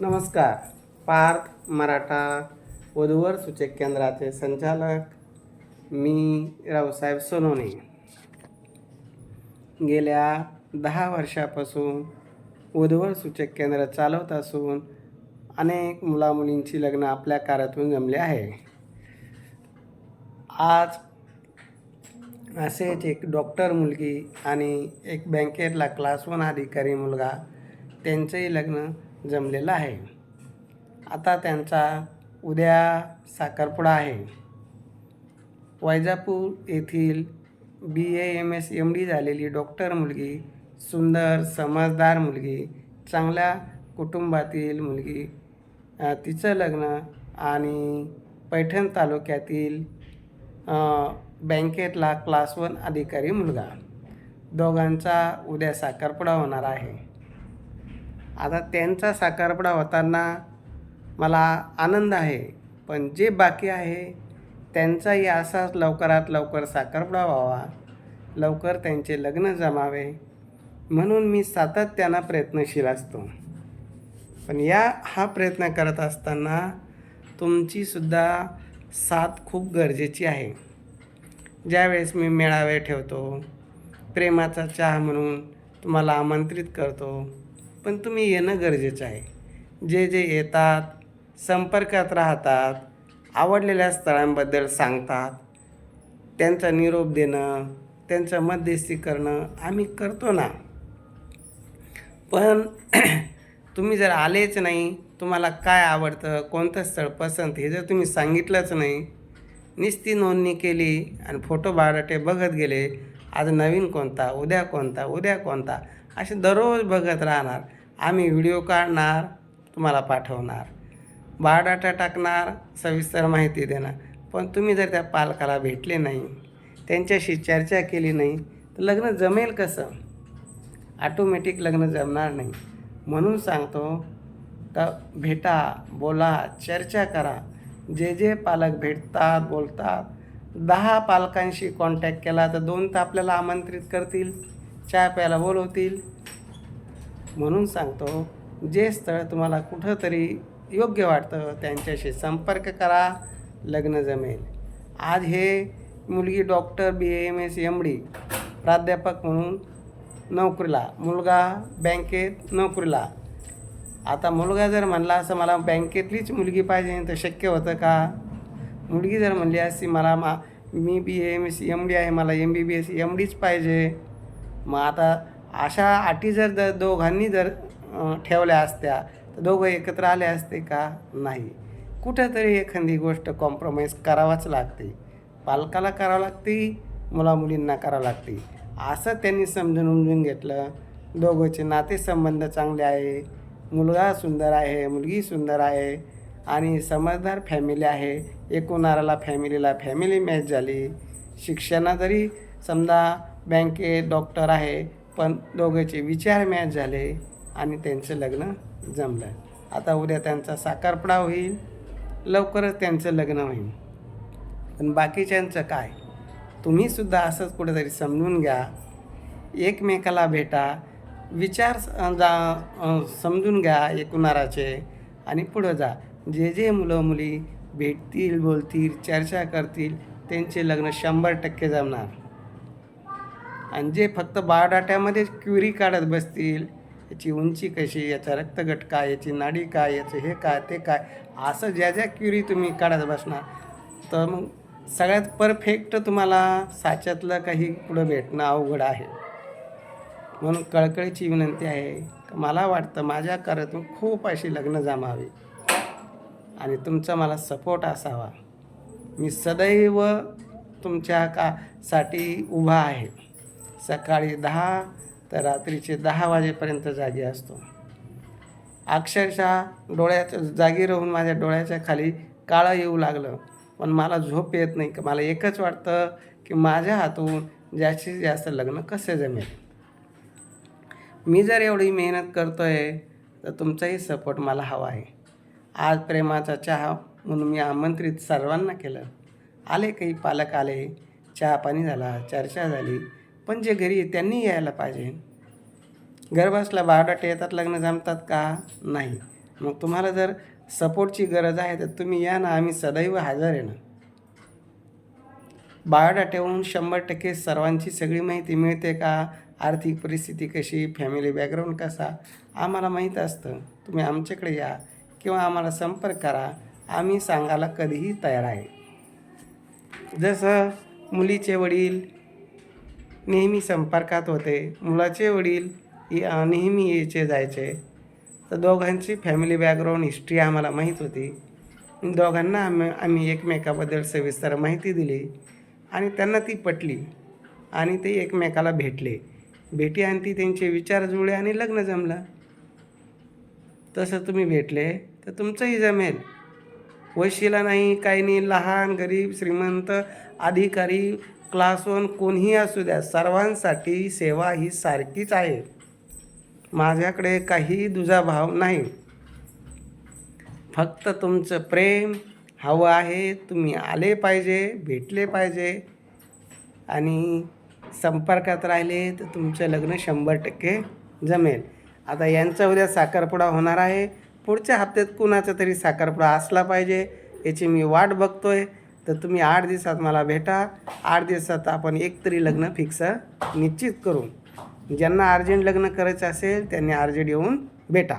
नमस्कार. पार्थ मराठा वधूवर सूचक केंद्राचे संचालक मी रावसाहेब सोनवणे गेल्या दहा वर्षापासून वधूवर सूचक केंद्र चालवत असून अनेक मुलामुलींची लग्न आपल्या कार्यातून जमले आहे. आज असेच एक डॉक्टर मुलगी आणि एक बँकेतला क्लास वन अधिकारी मुलगा त्यांचंही लग्न जमलेलं आहे. आता त्यांचा उद्या साखरपुडा आहे. वैजापूर येथील B A M S M D झालेली डॉक्टर मुलगी सुंदर समजदार मुलगी चांगल्या कुटुंबातील मुलगी तिचं लग्न आणि पैठण तालुक्यातील बँकेतला क्लास वन अधिकारी मुलगा. दोघांचा उद्या साखरपुडा होणार आहे. आता त्यांचा साखरपुडा होताना मला आनंद आहे. पण जे बाकी आहे त्यांचाही असाच लवकरात लवकर साखरपुडा व्हावा. लवकर त्यांचे लग्न जमावे. म्हणून मी सातत्यानं प्रयत्नशील असतो. पण या हा प्रयत्न करत असताना तुमचीसुद्धा साथ खूप गरजेची आहे. ज्यावेळेस मी मेळावे ठेवतो प्रेमाचा चहा म्हणून तुम्हाला आमंत्रित करतो पण तुम्ही येणं गरजेचं आहे. जे जे येतात संपर्कात राहतात आवडलेल्या स्थळांबद्दल सांगतात त्यांचा निरोप देणं त्यांचं मध्यस्थी करणं आम्ही करतो ना. पण तुम्ही जर आलेच नाही तुम्हाला काय आवडतं कोणतं स्थळ पसंत हे जर तुम्ही सांगितलंच नाही नुसती नोंदणी केली आणि फोटो बायोडाटे बघत गेले आज नवीन कोणता उद्या कोणता उद्या कोणता असे दररोज बघत राहणार. आम्ही व्हिडिओ काढणार तुम्हाला पाठवणार. बायोडाटा टाकणार सविस्तर माहिती देणार. पण तुम्ही जर त्या पालकाला भेटले नाही त्यांच्याशी चर्चा केली नाही तर लग्न जमेल कसं? ऑटोमॅटिक लग्न जमणार नाही. म्हणून सांगतो का भेटा बोला चर्चा करा. जे जे पालक भेटतात बोलतात. दहा पालकांशी कॉन्टॅक्ट केला तर दोन तर आपल्याला आमंत्रित करतील. चहा प्यायला बोलवतील. म्हणून सांगतो जे स्थळ तुम्हाला कुठंतरी योग्य वाटतं त्यांच्याशी संपर्क करा लग्न जमेल. आज हे मुलगी doctor B M S M D प्राध्यापक म्हणून नोकरीला मुलगा बँकेत नोकरीला. आता मुलगा जर म्हणला असं मला बँकेतलीच मुलगी पाहिजे तर शक्य होतं का? मुलगी जर म्हणली असती मला मा मी B M S M D आहे मला M B B S M डीच पाहिजे. मग आता अशा अटी जर द दोघांनी जर ठेवल्या असत्या तर दोघं एकत्र आले असते का? नाही. कुठंतरी एखादी गोष्ट कॉम्प्रोमाइज करावाच लागते. पालकाला करावं लागते मुलामुलींना करावं लागते. असं त्यांनी समजून उमजून घेतलं. दोघंचे नातेसंबंध चांगले आहे. मुलगा सुंदर आहे मुलगी सुंदर आहे. आणि समजदार फॅमिली आहे. एकूणाराला फॅमिलीला फॅमिली मॅच झाली. शिक्षणा जरी समजा बँकेत डॉक्टर आहे पण दोघांचे विचार मॅच झाले आणि त्यांचं लग्न जमलं. आता उद्या त्यांचा साखरपुडा होईल लवकरच त्यांचं लग्न होईल. पण बाकीच्यांचं काय? तुम्हीसुद्धा असंच कुठेतरी समजून घ्या. एकमेकाला भेटा विचार जा समजून घ्या एकूणाराचे आणि पुढं जा. जे जे मुलं मुली भेटतील बोलतील चर्चा करतील त्यांचे लग्न शंभर टक्के जमणार. आणि जे फक्त बायोडाट्यामध्ये क्युरी काढत बसतील याची उंची कशी याचा रक्तगट काय याची नाडी काय याचं हे काय ते काय असं ज्या ज्या क्युरी तुम्ही काढत बसणार तर मग सगळ्यात परफेक्ट तुम्हाला साच्यातलं काही पुढं भेटणं अवघड आहे. म्हणून कळकळीची विनंती आहे मला वाटतं माझ्या कार्यातून खूप अशी लग्न जमावी. आणि तुमचा मला सपोर्ट असावा. मी सदैव तुमच्या का साठी उभा आहे. सकाळी दहा तर रात्रीचे दहा वाजेपर्यंत जागी असतो. अक्षरशः डोळ्याच्या जागी राहून माझ्या डोळ्याच्या खाली काळं येऊ लागलं. पण मला झोप येत नाही. का मला एकच वाटतं की माझ्या हातून जास्तीत जास्त लग्न कसे जमेल? मी जर एवढी मेहनत करतो आहे तर तुमचाही सपोर्ट मला हवा आहे. आज प्रेमाचा चहा म्हणून मी आमंत्रित सर्वांना केलं. आले काही पालक आले. चहा पाणी झाला. चर्चा झाली. पण जे घरी त्यांनी यायला पाहिजे. घर बायोडाटे येतात लग्न जमतात का? नाही. मग तुम्हाला जर सपोर्टची गरज आहे तर तुम्ही या ना आम्ही सदैव हजर आहे ना. बायोडाट्यावरून शंभर टक्के सर्वांची सगळी माहिती मिळते का? आर्थिक परिस्थिती कशी? फॅमिली बॅकग्राऊंड कसा? आम्हाला माहीत असतं. तुम्ही आमच्याकडे या किंवा आम्हाला संपर्क करा. आम्ही सांगायला कधीही तयार आहे. जसं मुलीचे वडील नेहमी संपर्कात होते. मुलाचे वडील या- नेहमी यायचे जायचे. तर दोघांची फॅमिली बॅकग्राऊंड हिस्ट्री आम्हाला माहीत होती. दोघांना आम्ही आम्ही एकमेकाबद्दल सविस्तर माहिती दिली आणि त्यांना ती पटली आणि ते एकमेकाला भेटले. भेटी आणि ती त्यांचे विचार जुळे आणि लग्न जमलं. तसं तुम्ही भेटले तर तुमचंही जमेल. वशिला नाही काही नाही लहान गरीब श्रीमंत अधिकारी क्लास वन कोणीही असू द्या सर्वांसाठी सेवा ही सारखीच आहे. माझ्याकडे काही दुजाभाव नाही. फक्त तुमचं प्रेम हवं आहे तुम्ही आले पाहिजे भेटले पाहिजे आणि संपर्कात राहिले तर तुमचं लग्न शंभर टक्के जमेल. आता यांचा उद्या साखरपुडा होणार आहे. पुढच्या हप्त्यात कुणाचा तरी साखरपुडा असला पाहिजे याची मी वाट बघतो आहे तर तुम्ही आठ दिवसात मला भेटा. आठ दिवसात आपण एक तरी लग्न फिक्स निश्चित करू ज्यांना अर्जंट लग्न करायचं असेल त्यांनी अर्जंट येऊन भेटा.